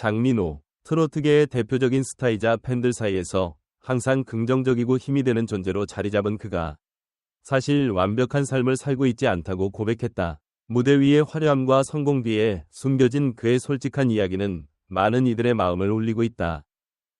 장민호, 트로트계의 대표적인 스타이자 팬들 사이에서 항상 긍정적이고 힘이 되는 존재로 자리 잡은 그가 사실 완벽한 삶을 살고 있지 않다고 고백했다. 무대 위의 화려함과 성공 뒤에 숨겨진 그의 솔직한 이야기는 많은 이들의 마음을 울리고 있다.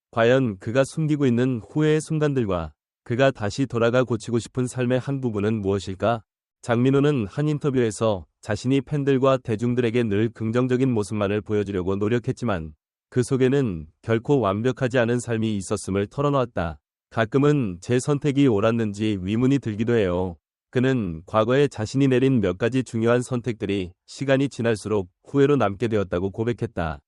과연 그가 숨기고 있는 후회의 순간들과 그가 다시 돌아가 고치고 싶은 삶의 한 부분은 무엇일까? 장민호는 한 인터뷰에서 자신이 팬들과 대중들에게 늘 긍정적인 모습만을 보여주려고 노력했지만 그 속에는 결코 완벽하지 않은 삶이 있었음을 털어놓았다. 가끔은 제 선택이 옳았는지 위문이 들기도 해요. 그는 과거에 자신이 내린 몇 가지 중요한 선택들이 시간이 지날수록 후회로 남게 되었다고 고백했다.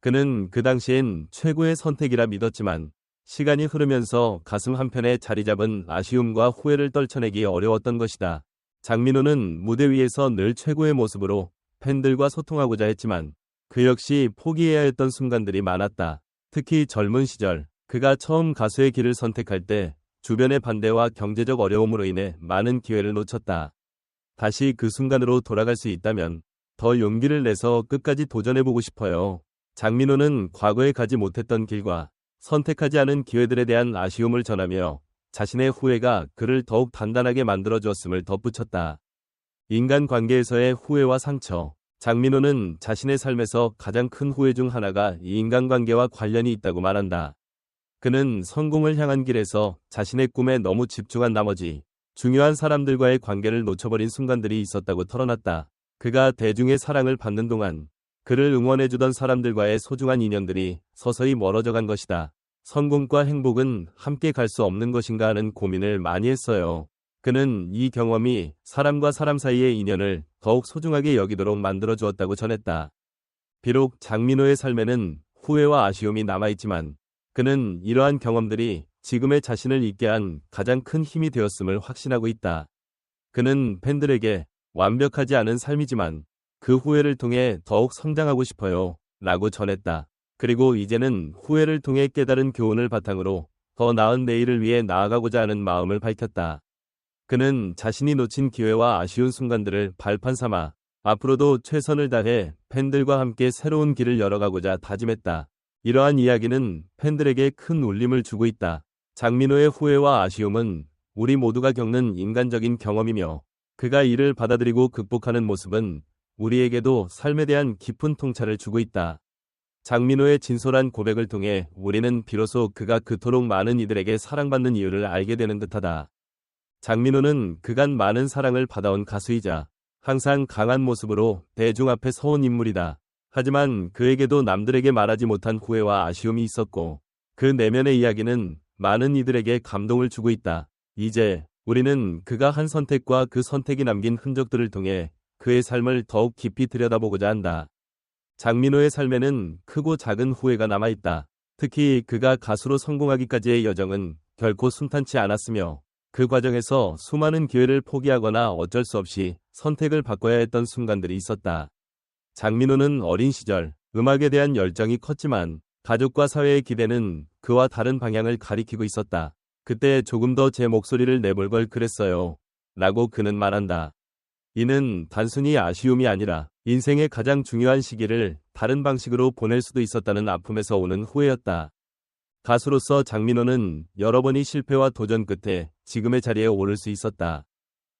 그는 그 당시엔 최고의 선택이라 믿었지만 시간이 흐르면서 가슴 한편에 자리 잡은 아쉬움과 후회를 떨쳐내기 어려웠던 것이다. 장민호는 무대 위에서 늘 최고의 모습으로 팬들과 소통하고자 했지만 그 역시 포기해야 했던 순간들이 많았다. 특히 젊은 시절 그가 처음 가수의 길을 선택할 때 주변의 반대와 경제적 어려움으로 인해 많은 기회를 놓쳤다. 다시 그 순간으로 돌아갈 수 있다면 더 용기를 내서 끝까지 도전해보고 싶어요. 장민호는 과거에 가지 못했던 길과 선택하지 않은 기회들에 대한 아쉬움을 전하며 자신의 후회가 그를 더욱 단단하게 만들어 주었음을 덧붙였다. 인간 관계에서의 후회와 상처, 장민호는 자신의 삶에서 가장 큰 후회 중 하나가 이 인간관계와 관련이 있다고 말한다. 그는 성공을 향한 길에서 자신의 꿈에 너무 집중한 나머지 중요한 사람들과의 관계를 놓쳐버린 순간들이 있었다고 털어놨다. 그가 대중의 사랑을 받는 동안 그를 응원해주던 사람들과의 소중한 인연들이 서서히 멀어져 간 것이다. 성공과 행복은 함께 갈 수 없는 것인가 하는 고민을 많이 했어요. 그는 이 경험이 사람과 사람 사이의 인연을 더욱 소중하게 여기도록 만들어 주었다고 전했다. 비록 장민호의 삶에는 후회와 아쉬움이 남아있지만 그는 이러한 경험들이 지금의 자신을 있게 한 가장 큰 힘이 되었음을 확신하고 있다. 그는 팬들에게 완벽하지 않은 삶이지만 그 후회를 통해 더욱 성장하고 싶어요. 라고 전했다. 그리고 이제는 후회를 통해 깨달은 교훈을 바탕으로 더 나은 내일을 위해 나아가고자 하는 마음을 밝혔다. 그는 자신이 놓친 기회와 아쉬운 순간들을 발판 삼아 앞으로도 최선을 다해 팬들과 함께 새로운 길을 열어가고자 다짐했다. 이러한 이야기는 팬들에게 큰 울림을 주고 있다. 장민호의 후회와 아쉬움은 우리 모두가 겪는 인간적인 경험이며 그가 이를 받아들이고 극복하는 모습은 우리에게도 삶에 대한 깊은 통찰을 주고 있다. 장민호의 진솔한 고백을 통해 우리는 비로소 그가 그토록 많은 이들에게 사랑받는 이유를 알게 되는 듯하다. 장민호는 그간 많은 사랑을 받아온 가수이자 항상 강한 모습으로 대중 앞에 서온 인물이다. 하지만 그에게도 남들에게 말하지 못한 후회와 아쉬움이 있었고 그 내면의 이야기는 많은 이들에게 감동을 주고 있다. 이제 우리는 그가 한 선택과 그 선택이 남긴 흔적들을 통해 그의 삶을 더욱 깊이 들여다보고자 한다. 장민호의 삶에는 크고 작은 후회가 남아있다. 특히 그가 가수로 성공하기까지의 여정은 결코 순탄치 않았으며 그 과정에서 수많은 기회를 포기하거나 어쩔 수 없이 선택을 바꿔야 했던 순간들이 있었다. 장민호는 어린 시절 음악에 대한 열정이 컸지만 가족과 사회의 기대는 그와 다른 방향을 가리키고 있었다. 그때 조금 더 제 목소리를 내볼 걸 그랬어요. 라고 그는 말한다. 이는 단순히 아쉬움이 아니라 인생의 가장 중요한 시기를 다른 방식으로 보낼 수도 있었다는 아픔에서 오는 후회였다. 가수로서 장민호는 여러 번의 실패와 도전 끝에 지금의 자리에 오를 수 있었다.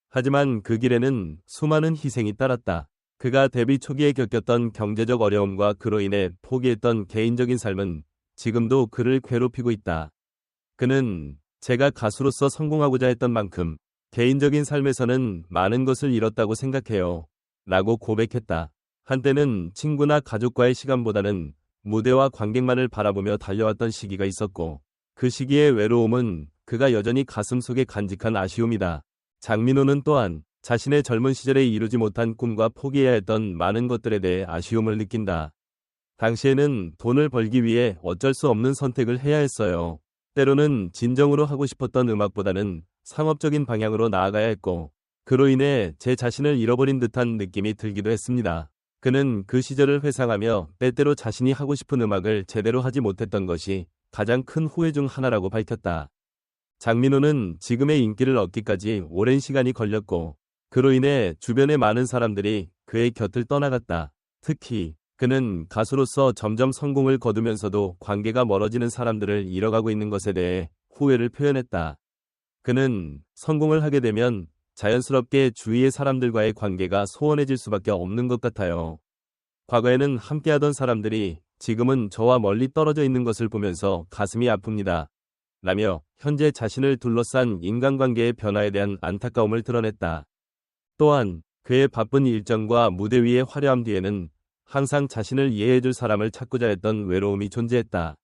하지만 그 길에는 수많은 희생이 따랐다. 그가 데뷔 초기에 겪었던 경제적 어려움과 그로 인해 포기했던 개인적인 삶은 지금도 그를 괴롭히고 있다. 그는 제가 가수로서 성공하고자 했던 만큼 개인적인 삶에서는 많은 것을 잃었다고 생각해요. 라고 고백했다. 한때는 친구나 가족과의 시간보다는 무대와 관객만을 바라보며 달려왔던 시기가 있었고 그 시기의 외로움은 그가 여전히 가슴속에 간직한 아쉬움이다. 장민호는 또한 자신의 젊은 시절에 이루지 못한 꿈과 포기해야 했던 많은 것들에 대해 아쉬움을 느낀다. 당시에는 돈을 벌기 위해 어쩔 수 없는 선택을 해야 했어요. 때로는 진정으로 하고 싶었던 음악보다는 상업적인 방향으로 나아가야 했고, 그로 인해 제 자신을 잃어버린 듯한 느낌이 들기도 했습니다. 그는 그 시절을 회상하며 때때로 자신이 하고 싶은 음악을 제대로 하지 못했던 것이 가장 큰 후회 중 하나라고 밝혔다. 장민호는 지금의 인기를 얻기까지 오랜 시간이 걸렸고 그로 인해 주변의 많은 사람들이 그의 곁을 떠나갔다. 특히 그는 가수로서 점점 성공을 거두면서도 관계가 멀어지는 사람들을 잃어가고 있는 것에 대해 후회를 표현했다. 그는 성공을 하게 되면 자연스럽게 주위의 사람들과의 관계가 소원해질 수밖에 없는 것 같아요. 과거에는 함께하던 사람들이 지금은 저와 멀리 떨어져 있는 것을 보면서 가슴이 아픕니다. 라며 현재 자신을 둘러싼 인간관계의 변화에 대한 안타까움을 드러냈다. 또한 그의 바쁜 일정과 무대 위의 화려함 뒤에는 항상 자신을 이해해줄 사람을 찾고자 했던 외로움이 존재했다.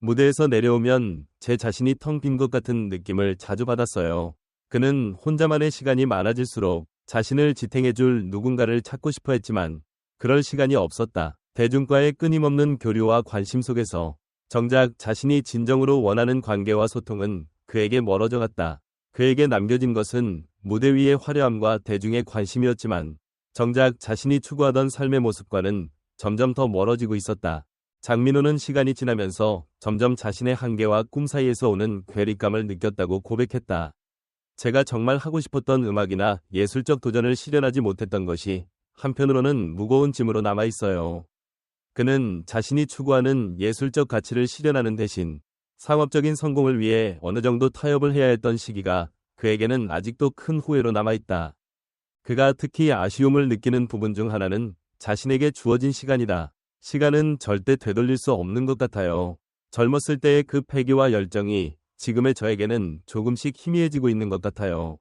무대에서 내려오면 제 자신이 텅 빈 것 같은 느낌을 자주 받았어요. 그는 혼자만의 시간이 많아질수록 자신을 지탱해줄 누군가를 찾고 싶어 했지만 그럴 시간이 없었다. 대중과의 끊임없는 교류와 관심 속에서 정작 자신이 진정으로 원하는 관계와 소통은 그에게 멀어져 갔다. 그에게 남겨진 것은 무대 위의 화려함과 대중의 관심이었지만 정작 자신이 추구하던 삶의 모습과는 점점 더 멀어지고 있었다. 장민호는 시간이 지나면서 점점 자신의 한계와 꿈 사이에서 오는 괴리감을 느꼈다고 고백했다. 제가 정말 하고 싶었던 음악이나 예술적 도전을 실현하지 못했던 것이 한편으로는 무거운 짐으로 남아 있어요. 그는 자신이 추구하는 예술적 가치를 실현하는 대신 상업적인 성공을 위해 어느 정도 타협을 해야 했던 시기가 그에게는 아직도 큰 후회로 남아있다. 그가 특히 아쉬움을 느끼는 부분 중 하나는 자신에게 주어진 시간이다. 시간은 절대 되돌릴 수 없는 것 같아요. 젊었을 때의 그 패기와 열정이 지금의 저에게는 조금씩 희미해지고 있는 것 같아요.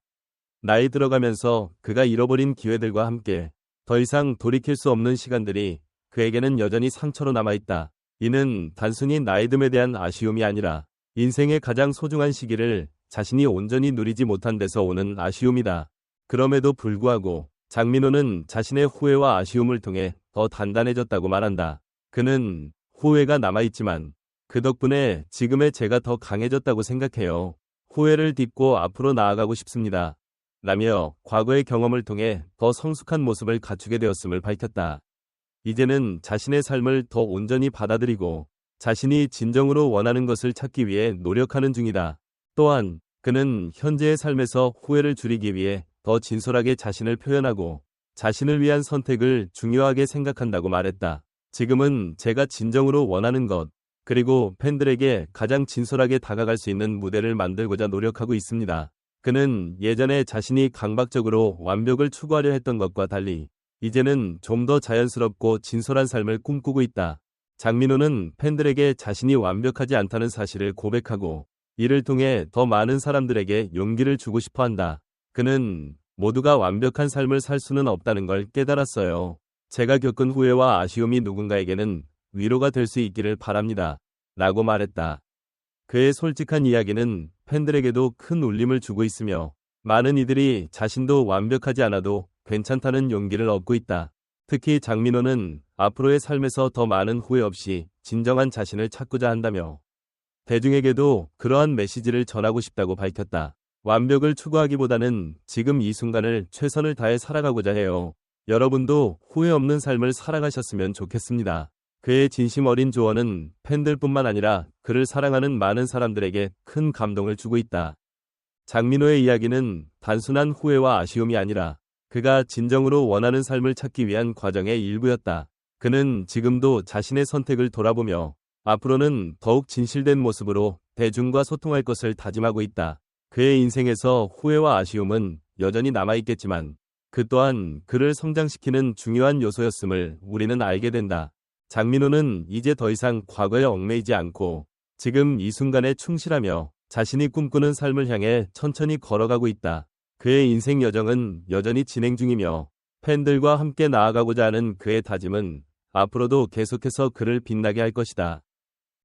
나이 들어가면서 그가 잃어버린 기회들과 함께 더 이상 돌이킬 수 없는 시간들이 그에게는 여전히 상처로 남아있다. 이는 단순히 나이듦에 대한 아쉬움이 아니라 인생의 가장 소중한 시기를 자신이 온전히 누리지 못한 데서 오는 아쉬움이다. 그럼에도 불구하고 장민호는 자신의 후회와 아쉬움을 통해 더 단단해졌다고 말한다. 그는 후회가 남아있지만 그 덕분에 지금의 제가 더 강해졌다고 생각해요. 후회를 딛고 앞으로 나아가고 싶습니다. 라며 과거의 경험을 통해 더 성숙한 모습을 갖추게 되었음을 밝혔다. 이제는 자신의 삶을 더 온전히 받아들이고 자신이 진정으로 원하는 것을 찾기 위해 노력하는 중이다. 또한 그는 현재의 삶에서 후회를 줄이기 위해 더 진솔하게 자신을 표현하고 자신을 위한 선택을 중요하게 생각한다고 말했다. 지금은 제가 진정으로 원하는 것, 그리고 팬들에게 가장 진솔하게 다가갈 수 있는 무대를 만들고자 노력하고 있습니다. 그는 예전에 자신이 강박적으로 완벽을 추구하려 했던 것과 달리 이제는 좀 더 자연스럽고 진솔한 삶을 꿈꾸고 있다. 장민호는 팬들에게 자신이 완벽하지 않다는 사실을 고백하고 이를 통해 더 많은 사람들에게 용기를 주고 싶어 한다. 그는 모두가 완벽한 삶을 살 수는 없다는 걸 깨달았어요. 제가 겪은 후회와 아쉬움이 누군가에게는 위로가 될 수 있기를 바랍니다. 라고 말했다. 그의 솔직한 이야기는 팬들에게도 큰 울림을 주고 있으며 많은 이들이 자신도 완벽하지 않아도 괜찮다는 용기를 얻고 있다. 특히 장민호는 앞으로의 삶에서 더 많은 후회 없이 진정한 자신을 찾고자 한다며 대중에게도 그러한 메시지를 전하고 싶다고 밝혔다. 완벽을 추구하기보다는 지금 이 순간을 최선을 다해 살아가고자 해요. 여러분도 후회 없는 삶을 살아가셨으면 좋겠습니다. 그의 진심 어린 조언은 팬들뿐만 아니라 그를 사랑하는 많은 사람들에게 큰 감동을 주고 있다. 장민호의 이야기는 단순한 후회와 아쉬움이 아니라 그가 진정으로 원하는 삶을 찾기 위한 과정의 일부였다. 그는 지금도 자신의 선택을 돌아보며 앞으로는 더욱 진실된 모습으로 대중과 소통할 것을 다짐하고 있다. 그의 인생에서 후회와 아쉬움은 여전히 남아있겠지만 그 또한 그를 성장시키는 중요한 요소였음을 우리는 알게 된다. 장민호는 이제 더 이상 과거에 얽매이지 않고 지금 이 순간에 충실하며 자신이 꿈꾸는 삶을 향해 천천히 걸어가고 있다. 그의 인생 여정은 여전히 진행 중이며 팬들과 함께 나아가고자 하는 그의 다짐은 앞으로도 계속해서 그를 빛나게 할 것이다.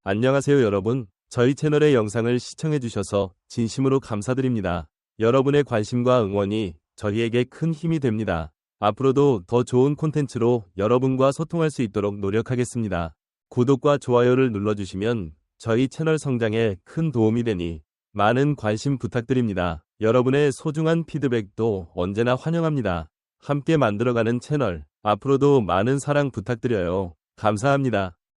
안녕하세요 여러분. 저희 채널의 영상을 시청해 주셔서 진심으로 감사드립니다. 여러분의 관심과 응원이 저희에게 큰 힘이 됩니다. 앞으로도 더 좋은 콘텐츠로 여러분과 소통할 수 있도록 노력하겠습니다. 구독과 좋아요를 눌러주시면 저희 채널 성장에 큰 도움이 되니 많은 관심 부탁드립니다. 여러분의 소중한 피드백도 언제나 환영합니다. 함께 만들어가는 채널, 앞으로도 많은 사랑 부탁드려요. 감사합니다.